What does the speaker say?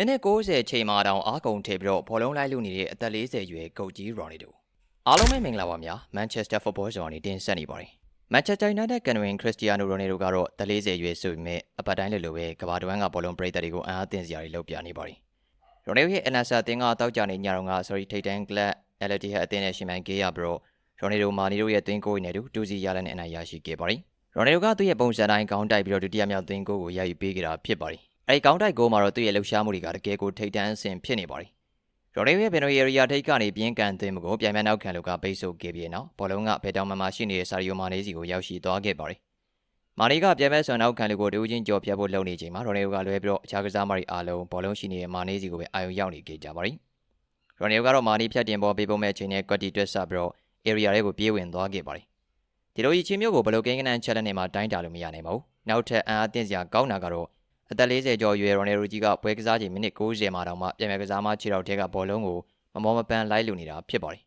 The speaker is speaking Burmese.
မိနစ်60ချိန်မှာတောင်အားကုန်ထည့်ပြီးတော့ဘောလုံးလိုက်လူနေတဲ့အသက်40ရွယ်ဂုတ်ကြီးရော်နီဒိုအားလုံးပဲမင်္ဂလာပါများမန်ချက်စတာဖုတ်ဘောဂျော်နေတင်ဆက်နေပါတယ်မန်ချက်စတာယူနိုက်တက်ကန်ဝင်ခရစ္စတီယာနိုရိုနယ်ဒိုကတော့သက်40ရွယ်ဆိုပေမဲ့အပတ်တိုင်းလိုလိုပဲကဘာတဝမ်းကဘောလုံးပရိသတ်တွေကိုအံ့အားသင့်စရာတွေလုပ်ပြနေပါတယ်ရိုနယ်ရဲ့အနာဆာတင်ကတောက်ကြနေညတော့က sorry ထိတ်တန်းကလပ် LT ဟအသင်းနဲ့ရှင်မိုင်ကေးရဘရောရိုနယ်ဒိုမာနီတို့ရဲ့သွင်းကိုင်းနဲ့တူတူစီရလနဲ့အနိုင်ရရှိခဲ့ပါတယ်ရိုနယ်ဒိုကသူ့ရဲ့ပုံစံတိုင်းကောင်းတိုက်ပြီးတော့ဒုတိယမြောက်သွင်းကိုကိုရယူပေးခဲ့တာဖြစ်ပါတယ် အဲဒီကောင်းတိုက်ကိုမှာတော့သူ့ရဲ့လှုပ်ရှားမှုတွေကတကယ်ကိုထိတ်တန်းအဆင်ဖြစ်နေပါတယ်ရိုနယ်ရဲ့ဘယ်နိုရီယာထိတ်ကနေပြင်းကန်သွင်းမှုကိုပြန်ပြန်နောက်ခံလူကပိတ်ဆို့ခဲ့ပြီးနောက်ဘောလုံးကဘယ်တောင်မှမရှိနေတဲ့ဆာရီယိုမာနေစီကိုရောက်ရှိသွားခဲ့ပါတယ်မာနီကပြန်မဲ့ဆွမ်းနောက်ခံလူကိုတူးချင်းကြော်ပြတ်ဖို့လုပ်နေချိန်မှာရိုနယ်ကလွဲပြီးတော့အခြားကစားမတွေအားလုံးဘောလုံးရှိနေတဲ့မာနေစီကိုပဲအာရုံရောက်နေကြပါတယ်ရိုနယ်ကတော့မာနီဖြတ်တင်ပေါ်ပေးပုံမဲ့ချိန်နဲ့ကွက်တီတွက်ဆပြီးတော့ area တွေကိုပြေးဝင်သွားခဲ့ပါတယ်ဒီလိုကြီးချင်းမျိုးကိုဘယ်လိုကိန်းကနန်းချက်လက်နေမှာတိုင်းတာလို့မရနိုင်ပါဘူးနောက်ထပ်အံအားသင့်စရာကောင်းတာကတော့ အသက်40ကျော်ရွယ်ရိုနယ်ရိုကြီးကပွဲကစားချိန်မိနစ်90မှာတောင်မှပြန်ပြန်ကစားမခြေထောက်ထဲကဘောလုံးကိုမမောမပန်းလိုက်လူနေတာဖြစ်ပါတယ်